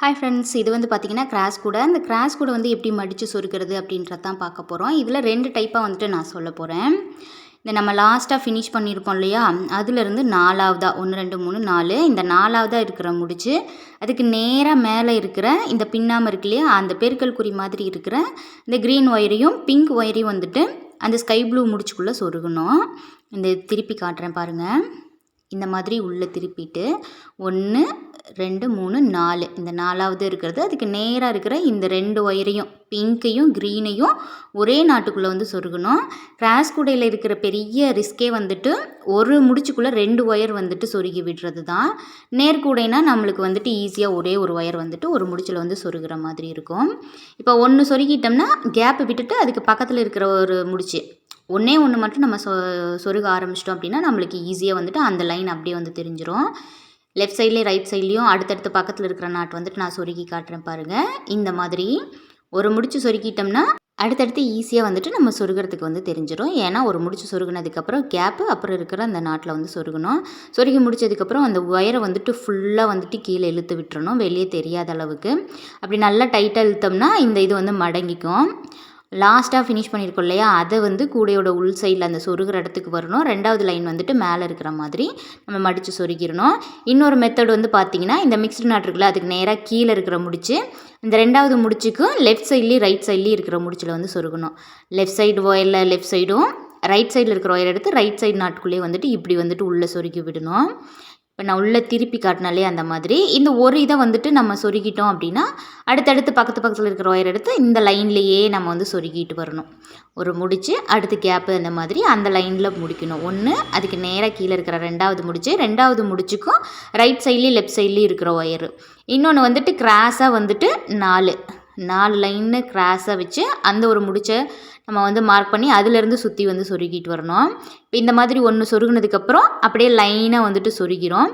Hi friends இது வந்து பார்த்திங்கன்னா கிராஸ் கூட. இந்த கிராஸ் கூட வந்து எப்படி மடித்து சொருக்கிறது அப்படின்றது தான் பார்க்க போகிறோம் இதில் ரெண்டு டைப்பாக வந்துட்டு நான் சொல்ல போகிறேன் இந்த நம்ம லாஸ்ட்டாக ஃபினிஷ் பண்ணியிருப்போம் இல்லையா? அதுலேருந்து நாலாவதாக ஒன்று ரெண்டு மூணு நாலு. இந்த நாலாவதாக இருக்கிற முடிச்சு அதுக்கு நேராக மேலே இருக்கிற இந்த பின்னாமல் இருக்கு இல்லையா? அந்த பெருக்கல் குறி மாதிரி இருக்கிற இந்த க்ரீன் ஒயரையும் பிங்க் ஒயரையும் வந்துட்டு அந்த ஸ்கை ப்ளூ முடிச்சுக்குள்ளே சொருகணும். இந்த திருப்பி காட்டுறேன் பாருங்கள் இந்த மாதிரி உள்ளே திருப்பிட்டு ஒன்று ரெண்டு மூணு நாலு. இந்த நாலாவது இருக்கிறது. அதுக்கு நேராக இருக்கிற இந்த ரெண்டு ஒயரையும் பிங்க்கையும் க்ரீனையும் ஒரே நாட்டுக்குள்ளே வந்து சொருகணும். கிராஸ் கூடையில் இருக்கிற பெரிய ரிஸ்கே வந்துட்டு ஒரு முடிச்சுக்குள்ளே ரெண்டு ஒயர் வந்துட்டு சொருகி விடுறது தான். நேர்கூடைனா நம்மளுக்கு வந்துட்டு ஈஸியாக ஒரே ஒரு ஒயர் வந்துட்டு ஒரு முடிச்சில் வந்து சொருகிற மாதிரி இருக்கும். இப்போ ஒன்று சொருகிட்டோம்னா கேப்பை விட்டுட்டு அதுக்கு பக்கத்தில் இருக்கிற ஒரு முடிச்சு. ஒன்றே ஒன்று மட்டும் நம்ம சொ சொருக ஆரம்பிச்சிட்டோம் அப்படின்னா நம்மளுக்கு ஈஸியாக வந்துட்டு அந்த லைன் அப்படியே வந்து தெரிஞ்சிடும் லெஃப்ட் சைட்லேயும் ரைட் சைட்லேயும் அடுத்தடுத்து பக்கத்தில் இருக்கிற நாட் வந்துட்டு நான் சொருகி காட்டுறேன் பாருங்கள் இந்த மாதிரி ஒரு முடிச்சு சொருக்கிட்டோம்னா அடுத்தடுத்து ஈஸியாக வந்துட்டு நம்ம சொருகிறதுக்கு வந்து தெரிஞ்சிடும் ஏன்னா ஒரு முடிச்சு சொருகினதுக்கப்புறம் கேப்பு அப்புறம் இருக்கிற அந்த நாட்டில் வந்து சொருகணும். சொருகி முடிச்சதுக்கப்புறம் அந்த ஒயரை வந்துட்டு ஃபுல்லாக வந்துட்டு கீழே இழுத்து விட்டுறணும். வெளியே தெரியாத அளவுக்கு. அப்படி நல்லா டைட்டாக இழுத்தோம்னா இந்த இது வந்து மடங்கிக்கும். லாஸ்ட்டாக ஃபினிஷ் பண்ணியிருக்கோம் இல்லையா? அதை வந்து கூடையோட உள் சைடில் அந்த சொருகிற இடத்துக்கு வரணும். ரெண்டாவது லைன் வந்துட்டு மேலே இருக்கிற மாதிரி நம்ம மடித்து சொருகிடணும். இன்னொரு மெத்தட் வந்து பார்த்திங்கன்னா இந்த மிக்ஸ்டு நாட் இருக்குல்ல அதுக்கு நேராக கீழே இருக்கிற முடிச்சு இந்த ரெண்டாவது முடிச்சுக்கும் லெஃப்ட் சைட்லேயும் ரைட் சைட்லேயும் இருக்கிற முடிச்சில் வந்து சொருகணும். லெஃப்ட் சைடு ஒயரில் லெஃப்ட் சைடும் ரைட் சைடில் இருக்கிற ஒயர் எடுத்து ரைட் சைடு நாட்டுக்குள்ளேயே வந்துட்டு இப்படி வந்துட்டு உள்ளே சொருக்கி விடணும். இப்போ நான் உள்ளே திருப்பி காட்டினாலே அந்த மாதிரி. இந்த ஒரு இதை வந்துட்டு நம்ம சொருகிட்டோம் அப்படின்னா அடுத்தடுத்து பக்கத்து பக்கத்தில் இருக்கிற ஒயர் எடுத்து இந்த லைன்லேயே நம்ம வந்து சொருகிட்டு வரணும். ஒரு முடித்து அடுத்து கேப்பு அந்த மாதிரி அந்த லைனில் முடிக்கணும். ஒன்று அதுக்கு நேராக கீழே இருக்கிற ரெண்டாவது முடிச்சு ரெண்டாவது முடிச்சுக்கும் ரைட் சைட்லேயும் லெஃப்ட் சைட்லேயும் இருக்கிற ஒயரு இன்னொன்று வந்துட்டு கிராஸாக வந்துட்டு நாலு. நாலு லைன்னு கிராஸாக வச்சு அந்த ஒரு முடிச்ச நம்ம வந்து மார்க் பண்ணி அதுலேருந்து சுற்றி வந்து சொருகிட்டு வரணும். இப்போ இந்த மாதிரி ஒன்று சொருகினதுக்கப்புறம் அப்படியே லைனாக வந்துட்டு சொருகிறோம்.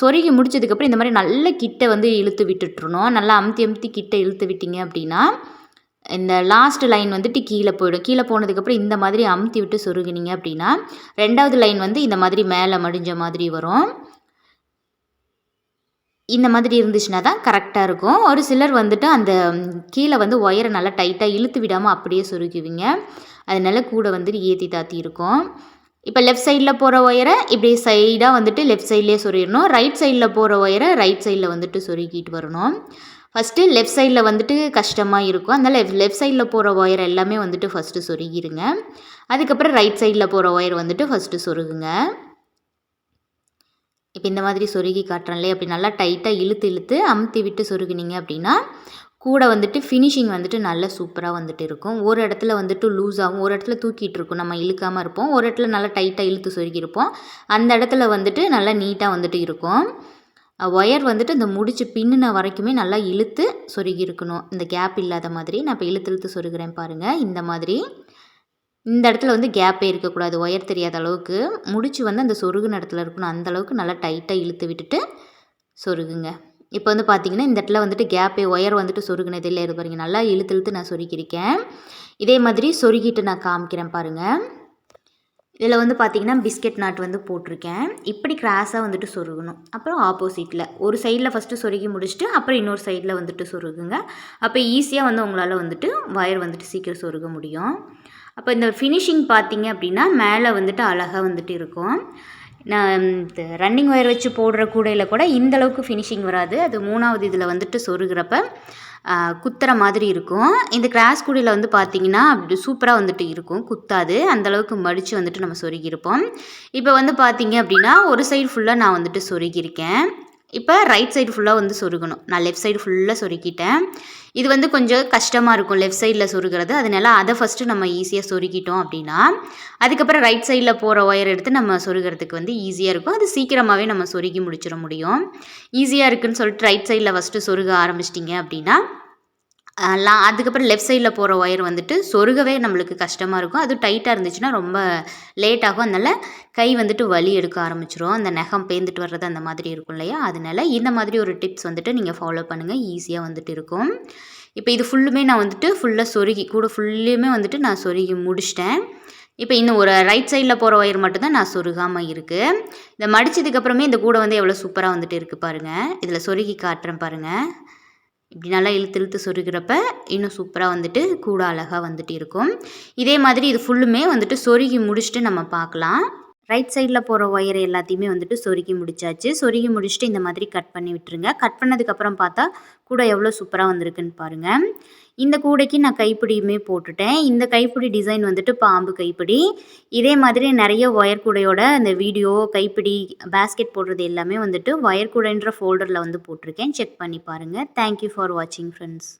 சொருகி முடிச்சதுக்கப்புறம் இந்த மாதிரி நல்ல கிட்ட வந்து இழுத்து விட்டுட்டுருணும் நல்லா அமுத்தி அமுத்தி கிட்ட இழுத்து விட்டீங்க அப்படின்னா இந்த லாஸ்ட் லைன் வந்துட்டு கீழே போயிடும். கீழே போனதுக்கப்புறம் இந்த மாதிரி அமுத்தி விட்டு சொருகினீங்க அப்படின்னா ரெண்டாவது லைன் வந்து இந்த மாதிரி மேலே மடிஞ்ச மாதிரி வரும். இந்த மாதிரி இருந்துச்சுன்னா தான் கரெக்டாக இருக்கும். ஒரு சிலர் வந்துட்டு அந்த கீழே வந்து ஒயரை நல்லா டைட்டாக இழுத்து விடாமல் அப்படியே சுருக்குவீங்க. அதனால கூட வந்துட்டு ஏற்றி தாத்தி இருக்கும். இப்போ லெஃப்ட் சைடில் போகிற ஒயரை இப்படி சைடாக வந்துட்டு லெஃப்ட் சைட்லேயே சொருகிடணும் ரைட் சைடில் போகிற ஒயரை ரைட் சைடில் வந்துட்டு சொருகிட்டு வரணும். ஃபஸ்ட்டு லெஃப்ட் சைடில் வந்துட்டு கஷ்டமாக இருக்கும். அதனால் லெஃப்ட் லெஃப்ட் சைடில் போகிற ஒயர் எல்லாமே வந்துட்டு ஃபஸ்ட்டு சொருகிருங்க அதுக்கப்புறம் ரைட் சைடில் போகிற ஒயர் வந்துட்டு ஃபஸ்ட்டு சொருகுங்க இப்போ இந்த மாதிரி சொருகி காட்டுறேன்லே அப்படி நல்லா டைட்டாக இழுத்து இழுத்து அமுத்தி விட்டு சொருகினீங்க அப்படின்னா கூட வந்துட்டு ஃபினிஷிங் வந்துட்டு நல்ல சூப்பராக வந்துட்டு இருக்கும். ஒரு இடத்துல வந்துட்டு லூஸ் ஆகும். ஒரு இடத்துல தூக்கிட்டு இருக்கும். நம்ம இழுக்காமல் இருப்போம். ஒரு இடத்துல நல்லா டைட்டாக இழுத்து சொருகியிருப்போம். அந்த இடத்துல வந்துட்டு நல்லா நீட்டாக வந்துட்டு இருக்கும். ஒயர் வந்துட்டு இந்த முடிச்சு பின்னின வரைக்குமே நல்லா இழுத்து சொருகி இருக்கணும் இந்த கேப் இல்லாத மாதிரி. நான் இப்போ இழுத்து இழுத்து சொருகிறேன் பாருங்கள் இந்த மாதிரி. இந்த இடத்துல வந்து கேப்பே இருக்கக்கூடாது. ஒயர் தெரியாத அளவுக்கு. முடிச்சு வந்து அந்த சொருகுன இடத்துல இருக்கணும். அந்த அளவுக்கு நல்லா டைட்டாக இழுத்து விட்டுட்டு சொருகுங்க. இப்போ வந்து பார்த்திங்கன்னா இந்த இடத்துல வந்துட்டு கேப்பே ஒயர் வந்துட்டு சொருகுனது இல்லை. இது பாருங்கள் நல்லா இழுத்து இழுத்து நான் சொருகியிருக்கேன். இதே மாதிரி சொருகிட்டு நான் காமிக்கிறேன் பாருங்கள் இதில் வந்து பார்த்திங்கன்னா பிஸ்கெட் நாட் வந்து போட்டிருக்கேன். இப்படி கிராஸாக வந்துட்டு சொருகணும். அப்புறம் ஆப்போசிட்டில் ஒரு சைடில் ஃபஸ்ட்டு சொருகி முடிச்சுட்டு அப்புறம் இன்னொரு சைடில் வந்துட்டு சொருகுங்க. அப்போ ஈஸியாக வந்து உங்களால் வந்துட்டு ஒயர் வந்துட்டு சீக்கிரம் சொருக முடியும். அப்போ இந்த ஃபினிஷிங் பார்த்தீங்க அப்படின்னா மேலே வந்துட்டு அழகாக வந்துட்டு இருக்கும். நான் இந்த ரன்னிங் ஒயர் வச்சு போடுற கூடையில் கூட இந்தளவுக்கு ஃபினிஷிங் வராது. அது மூணாவது இதில் வந்துட்டு சொருகிறப்ப குத்துற மாதிரி இருக்கும். இந்த கிராஸ் கூடையில் வந்து பார்த்திங்கன்னா அப்படி சூப்பராக வந்துட்டு இருக்கும். குத்தாது. அந்தளவுக்கு மடித்து வந்துட்டு நம்ம சொருகியிருப்போம். இப்போ வந்து பார்த்திங்க அப்படின்னா ஒரு சைடு ஃபுல்லாக நான் வந்துட்டு சொருகியிருக்கேன். இப்போ ரைட் சைடு ஃபுல்லாக வந்து சொருகணும். நான் லெஃப்ட் சைடு ஃபுல்லாக சொருக்கிட்டேன். இது வந்து கொஞ்சம் கஷ்டமாக இருக்கும் லெஃப்ட் சைடில் சொருகிறது. அதனால அதை ஃபஸ்ட்டு நம்ம ஈஸியாக சொருக்கிட்டோம் அப்படின்னா அதுக்கப்புறம் ரைட் சைடில் போகிற ஒயர் எடுத்து நம்ம சொருகிறதுக்கு வந்து ஈஸியாக இருக்கும். அது சீக்கிரமாகவே நம்ம சொருகி முடிச்சிட முடியும். ஈஸியாக இருக்குதுன்னு சொல்லிட்டு ரைட் சைடில் ஃபஸ்ட்டு சொருக ஆரம்பிச்சிட்டிங்க அப்படின்னா லா அதுக்கப்புறம் லெஃப்ட் சைடில் போகிற ஒயர் வந்துட்டு சொருகவே நம்மளுக்கு கஷ்டமாக இருக்கும். அதுவும் டைட்டாக இருந்துச்சுன்னா ரொம்ப லேட் ஆகும். அதனால் கை வந்துட்டு வலி எடுக்க ஆரம்பிச்சிரும். அந்த நகம் பேந்துட்டு வர்றது அந்த மாதிரி இருக்கும் இல்லையா? அதனால இந்த மாதிரி ஒரு டிப்ஸ் வந்துட்டு நீங்கள் ஃபாலோ பண்ணுங்கள் ஈஸியாக வந்துட்டு இருக்கும். இப்போ இது ஃபுல்லுமே நான் வந்துட்டு ஃபுல்லாக சொருகி கூட ஃபுல்லுமே வந்துட்டு நான் சொருகி முடிச்சிட்டேன். இப்போ இன்னும் ஒரு ரைட் சைடில் போகிற ஒயர் மட்டும்தான் நான் சொருகாமல் இருக்குது இதை மடித்ததுக்கப்புறமே இந்த கூடை வந்து எவ்வளோ சூப்பராக வந்துட்டு இருக்குது பாருங்கள் இதில் சொருகி காட்டுறேன் பாருங்கள் இப்படி நல்லா இழுத்து இழுத்து சொருகிறப்ப இன்னும் சூப்பராக வந்துட்டு கூட அழகாக வந்துட்டு இருக்கும். இதே மாதிரி இது ஃபுல்லுமே வந்துட்டு சொருகி முடிச்சுட்டு நம்ம பார்க்கலாம். ரைட் சைடில் போகிற ஒயர் எல்லாத்தையுமே வந்துட்டு சொருகி முடிச்சாச்சு. சொருகி முடிச்சுட்டு இந்த மாதிரி கட் பண்ணி விட்டுருங்க. கட் பண்ணதுக்கப்புறம் பார்த்தா கூட எவ்வளோ சூப்பராக வந்திருக்குன்னு பாருங்கள் இந்த கூடைக்கு நான் கைப்பிடியுமே போட்டுட்டேன். இந்த கைப்பிடி டிசைன் வந்துட்டு பாம்பு கைப்பிடி. இதே மாதிரி நிறைய ஒயர் கூடையோட அந்த வீடியோ கைப்பிடி பேஸ்கெட் போடுறது எல்லாமே வந்துட்டு ஒயர் கூடைன்ற ஃபோல்டரில் வந்து போட்டிருக்கேன். செக் பண்ணி பாருங்கள் தேங்க்யூ ஃபார் வாட்சிங் ஃப்ரெண்ட்ஸ்